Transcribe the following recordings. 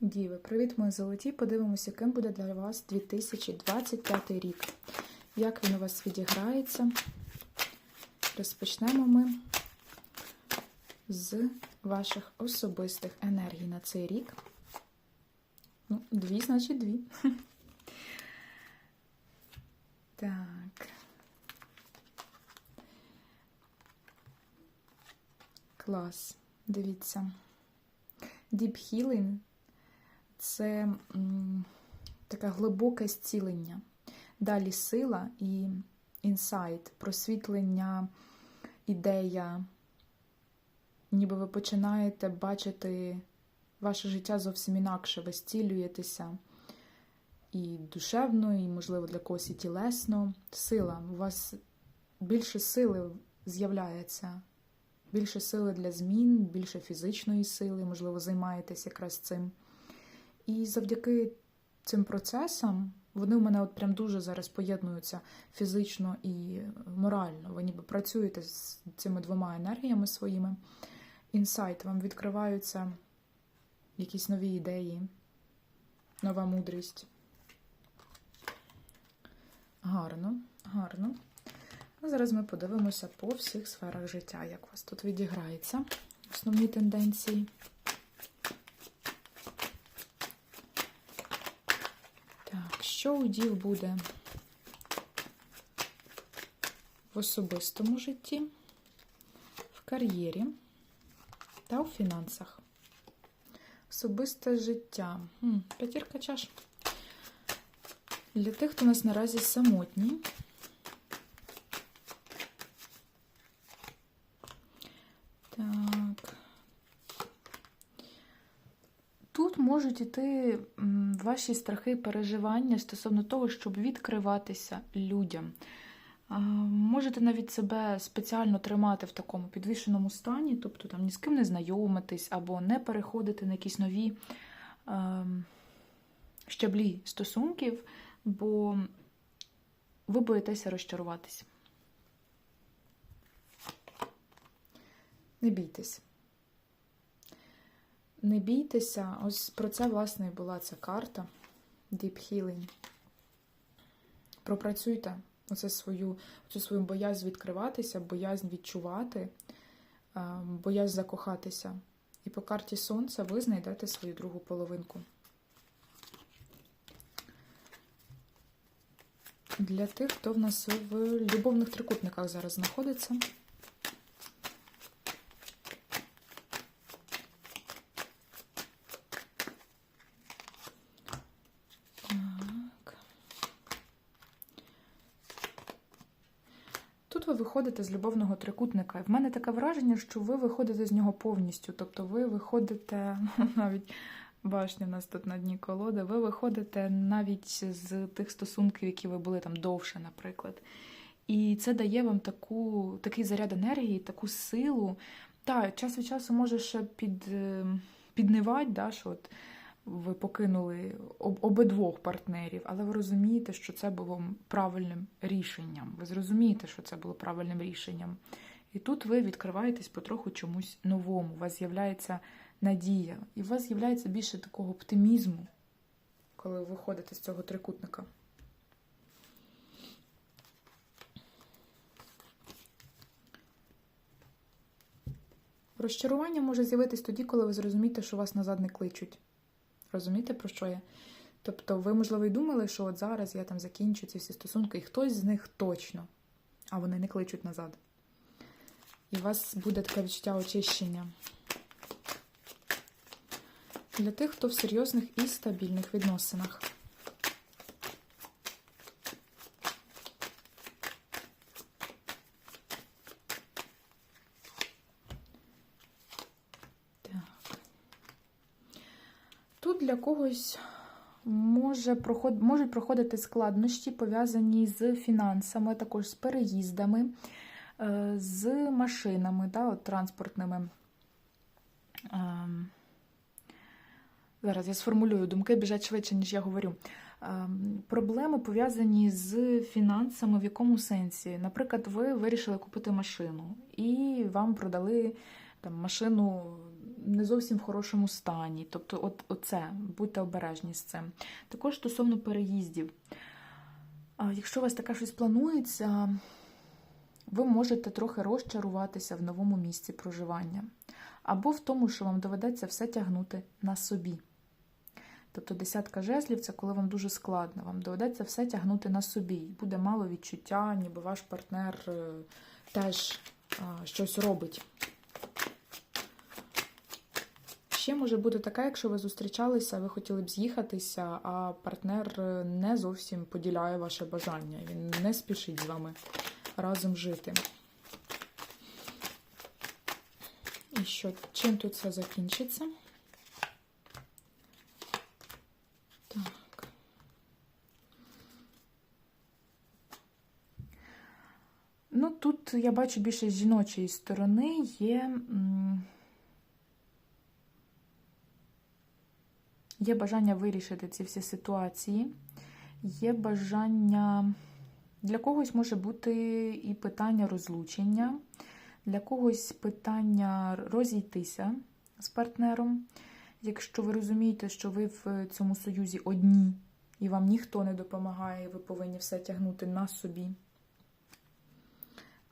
Діви, привіт, мої золоті. Подивимося, яким буде для вас 2025 рік. Як він у вас відіграється? Розпочнемо ми з ваших особистих енергій на цей рік. Ну, дві, значить, дві. Так. Клас. Дивіться. Deep Healing це таке глибоке зцілення. Далі сила і інсайт, просвітлення, ідея. Ніби ви починаєте бачити ваше життя зовсім інакше, ви зцілюєтеся і душевно, і, можливо, для когось і тілесно. Сила. У вас більше сили з'являється, більше сили для змін, більше фізичної сили, можливо, займаєтесь якраз цим. І завдяки цим процесам вони у мене от прям дуже зараз поєднуються фізично і морально. Ви ніби працюєте з цими двома енергіями своїми. Інсайт, вам відкриваються якісь нові ідеї, нова мудрість. Гарно, гарно. Зараз ми подивимося по всіх сферах життя, як у вас тут відіграється. Основні тенденції. Так, що у дів буде в особистому житті, в кар'єрі та у фінансах? Особисте життя. П'ятірка чаш. Для тих, хто нас наразі самотній. Так. Тут можуть іти ваші страхи переживання стосовно того, щоб відкриватися людям. Можете навіть себе спеціально тримати в такому підвішеному стані, тобто там ні з ким не знайомитись або не переходити на якісь нові е, щаблі стосунків, бо ви боїтеся розчаруватись. Не бійтесь. Не бійтеся, ось про це, власне, і була ця карта Deep Healing. Пропрацюйте оце свою, оцю свою боязнь відкриватися, боязнь відчувати, боязнь закохатися. І по карті Сонця ви знайдете свою другу половинку. Для тих, хто в нас в любовних трикутниках зараз знаходиться. Виходите з любовного трикутника. В мене таке враження, що ви виходите з нього повністю. Тобто ви виходите навіть башня у нас тут на дні колоди, ви виходите навіть з тих стосунків, які ви були там довше, наприклад. І це дає вам таку, такий заряд енергії, таку силу. Так, час від часу може ще під, е, піднивати, да, що от ви покинули об, обидвох партнерів, але ви розумієте, що це було правильним рішенням. Ви зрозумієте, що це було правильним рішенням. І тут ви відкриваєтесь потроху чомусь новому. У вас з'являється надія, і у вас з'являється більше такого оптимізму, коли ви виходите з цього трикутника. Розчарування може з'явитись тоді, коли ви зрозумієте, що вас назад не кличуть. Розумієте, про що я? Тобто, ви, можливо, і думали, що от зараз я там закінчу ці всі стосунки, і хтось з них точно, а вони не кличуть назад. І у вас буде таке відчуття очищення. Для тих, хто в серйозних і стабільних відносинах. Тут для когось може проход... можуть проходити складнощі, пов'язані з фінансами, також з переїздами, е, з машинами, да, от, транспортними. Ем, Зараз я сформулюю, думки біжать швидше, ніж я говорю. Ем, Проблеми пов'язані з фінансами в якому сенсі? Наприклад, ви вирішили купити машину, і вам продали там, машину не зовсім в хорошому стані. Тобто, от оце, будьте обережні з цим. Також стосовно переїздів. Якщо у вас таке щось планується, ви можете трохи розчаруватися в новому місці проживання. Або в тому, що вам доведеться все тягнути на собі. Тобто десятка жезлів це коли вам дуже складно, вам доведеться все тягнути на собі. Буде мало відчуття, ніби ваш партнер е, теж щось робить. Ще може бути таке, якщо ви зустрічалися, ви хотіли б з'їхатися, а партнер не зовсім поділяє ваше бажання. Він не спішить з вами разом жити. І що, чим тут це закінчиться? Ну, тут я бачу більше жіночої сторони є. Є бажання вирішити ці всі ситуації, є бажання. Для когось може бути і питання розлучення, для когось питання розійтися з партнером. Якщо ви розумієте, що ви в цьому союзі одні, і вам ніхто не допомагає, ви повинні все тягнути на собі.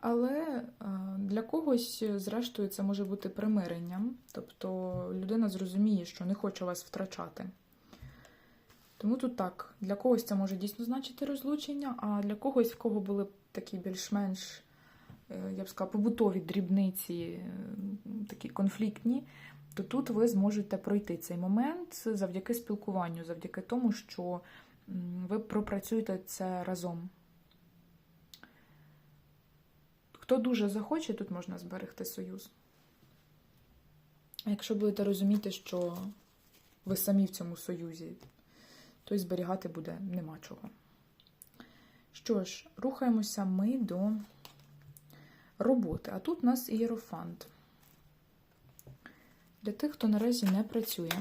Але е, для когось, зрештою, це може бути примиренням. Тобто людина зрозуміє, що не хоче вас втрачати. Тому тут так, для когось це може дійсно значити розлучення, а для когось, в кого були такі більш-менш, е, я б сказала, побутові дрібниці, е, такі конфліктні, то тут ви зможете пройти цей момент завдяки спілкуванню, завдяки тому, що ви пропрацюєте це разом. Хто дуже захоче, тут можна зберегти союз. А якщо будете розуміти, що ви самі в цьому союзі, то й зберігати буде нема чого. Що ж, рухаємося ми до роботи. А тут у нас ієрофант. Для тих, хто наразі не працює.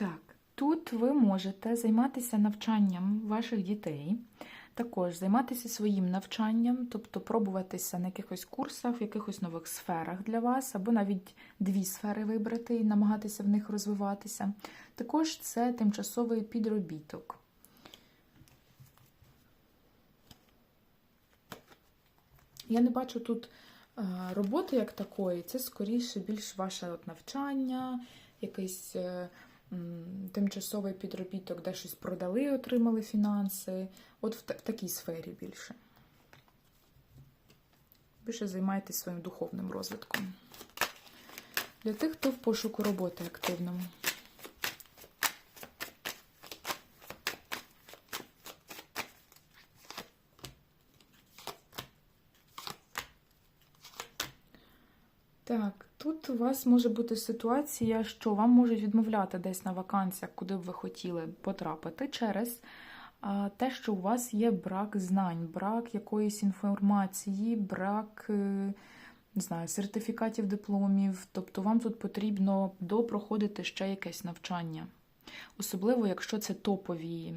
Так, тут ви можете займатися навчанням ваших дітей, також займатися своїм навчанням, тобто пробуватися на якихось курсах, в якихось нових сферах для вас, або навіть дві сфери вибрати і намагатися в них розвиватися. Також це тимчасовий підробіток. Я не бачу тут е, роботи як такої, це скоріше більш ваше от навчання, якийсь е, тимчасовий підробіток, де щось продали, отримали фінанси. От в, в такій сфері більше. Більше займайтесь своїм духовним розвитком. Для тих, хто в пошуку роботи активному. Так, тут у вас може бути ситуація, що вам можуть відмовляти десь на вакансіях, куди б ви хотіли потрапити, через те, що у вас є брак знань, брак якоїсь інформації, брак е, не знаю, сертифікатів, дипломів. Тобто вам тут потрібно допроходити ще якесь навчання. Особливо, якщо це топові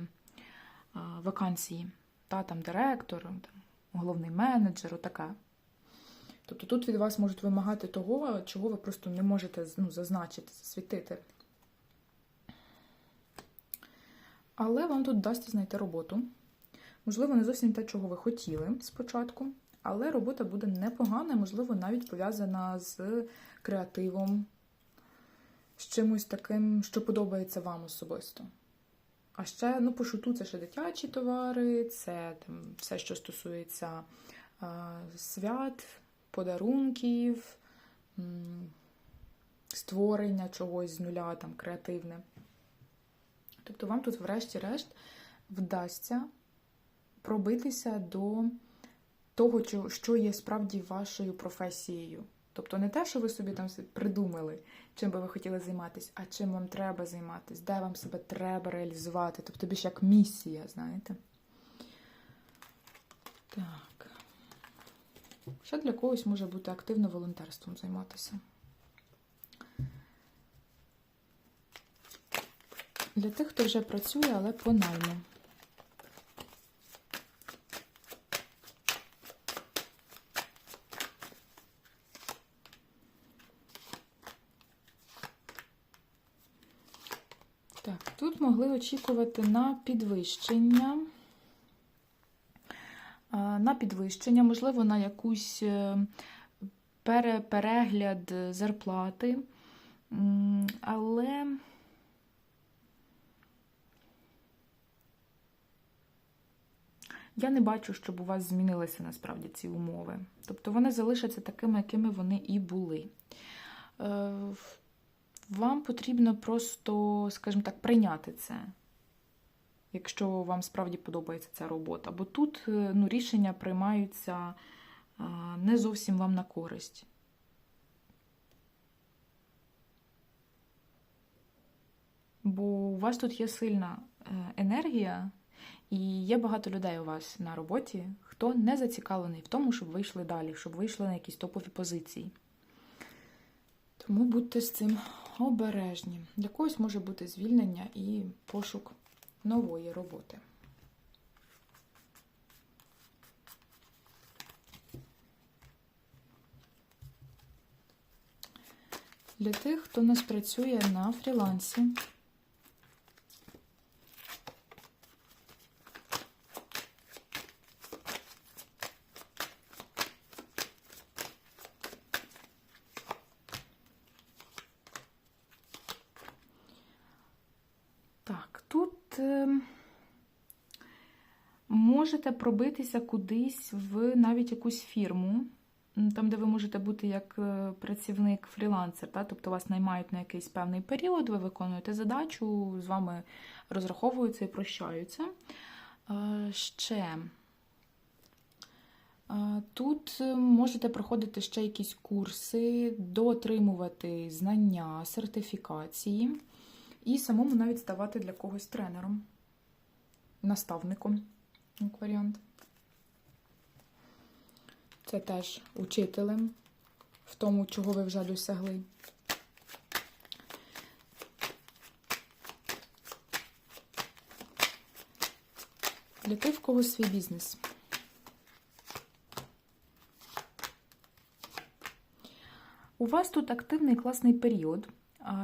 вакансії, та там директор, там, головний менеджер, отака. Тобто тут від вас можуть вимагати того, чого ви просто не можете ну, зазначити, засвітити. Але вам тут вдасться знайти роботу. Можливо, не зовсім те, чого ви хотіли спочатку, але робота буде непогана, можливо, навіть пов'язана з креативом, з чимось таким, що подобається вам особисто. А ще, ну, по шуту, це ще дитячі товари, це там, все, що стосується а, свят, подарунків, створення чогось з нуля, там, креативне. Тобто вам тут, врешті-решт, вдасться пробитися до того, що є справді вашою професією. Тобто не те, що ви собі там придумали, чим би ви хотіли займатися, а чим вам треба займатися, де вам себе треба реалізувати. Тобто більш як місія, знаєте. Так. Ще для когось може бути активно волонтерством займатися. Для тих, хто вже працює, але по найму. Так, тут могли очікувати на підвищення. На підвищення, можливо, на якусь е, перегляд зарплати. Але я не бачу, щоб у вас змінилися насправді ці умови. Тобто вони залишаться такими, якими вони і були. Е, Вам потрібно просто, скажімо так, прийняти це, якщо вам справді подобається ця робота. Бо тут е, ну, рішення приймаються е, не зовсім вам на користь. Бо у вас тут є сильна е, енергія, і є багато людей у вас на роботі, хто не зацікавлений в тому, щоб вийшли далі, щоб вийшли на якісь топові позиції. Тому будьте з цим обережні. Для когось може бути звільнення і пошук нової роботи. Для тих, хто нас працює на фрілансі. Так, тут е, можете пробитися кудись в навіть якусь фірму, там, де ви можете бути як е, працівник фрілансер, та? тобто вас наймають на якийсь певний період, ви виконуєте задачу, з вами розраховуються і прощаються. Е, ще. Е, Тут можете проходити ще якісь курси, доотримувати знання, сертифікації. І самому навіть ставати для когось тренером, наставником, як варіант. Це теж учителем в тому, чого ви вже досягли. Для тих, в кого свій бізнес. У вас тут активний класний період.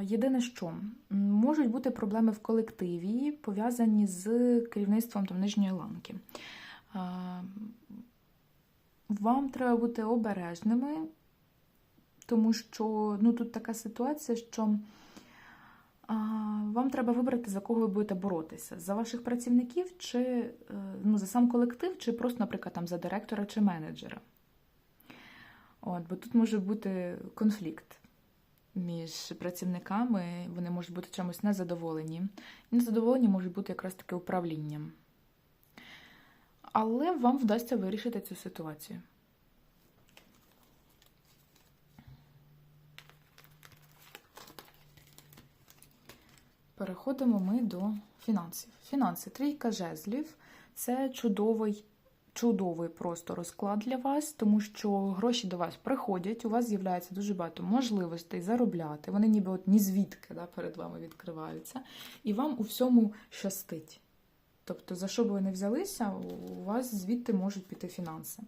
Єдине, що можуть бути проблеми в колективі, пов'язані з керівництвом там, нижньої ланки. Вам треба бути обережними, тому що ну, тут така ситуація, що вам треба вибрати, за кого ви будете боротися: за ваших працівників, чи е, ну, за сам колектив, чи просто, наприклад, там, за директора чи менеджера. От, бо тут може бути конфлікт між працівниками, вони можуть бути чимось незадоволені. Незадоволені можуть бути якраз таки управлінням. Але вам вдасться вирішити цю ситуацію. Переходимо ми до фінансів. Фінанси, трійка жезлів це чудовий чудовий просто розклад для вас, тому що гроші до вас приходять, у вас з'являється дуже багато можливостей заробляти. Вони ніби от ні звідки да, перед вами відкриваються, і вам у всьому щастить. Тобто, за що б ви не взялися, у вас звідти можуть піти фінанси.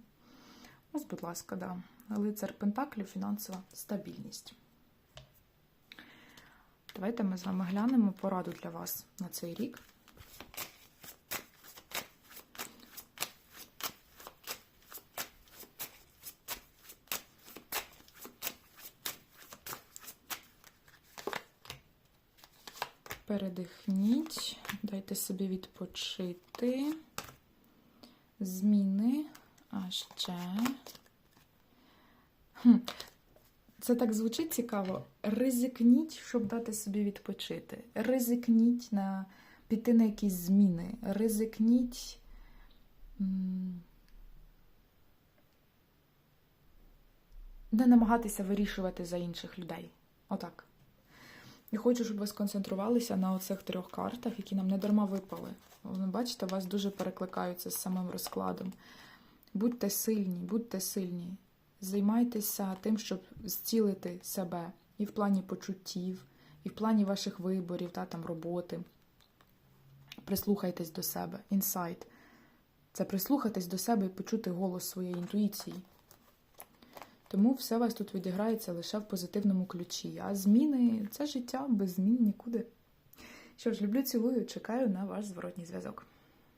Ось, будь ласка, да. лицар Пентаклів, фінансова стабільність. Давайте ми з вами глянемо пораду для вас на цей рік. Передихніть, дайте собі відпочити. Зміни. А ще. Це так звучить цікаво. Ризикніть, щоб дати собі відпочити. Ризикніть на піти на якісь зміни. Ризикніть. Не намагатися вирішувати за інших людей. Отак. Я хочу, щоб ви сконцентрувалися на оцих трьох картах, які нам не дарма випали. Ви бачите, вас дуже перекликаються з самим розкладом. Будьте сильні, будьте сильні. Займайтеся тим, щоб зцілити себе і в плані почуттів, і в плані ваших виборів, та, там, роботи. прислухайтесь до себе. Інсайт. Це прислухатись до себе і почути голос своєї інтуїції. Тому все у вас тут відіграється лише в позитивному ключі. А зміни це життя, без змін нікуди. Що ж, люблю, цілую, чекаю на ваш зворотній зв'язок.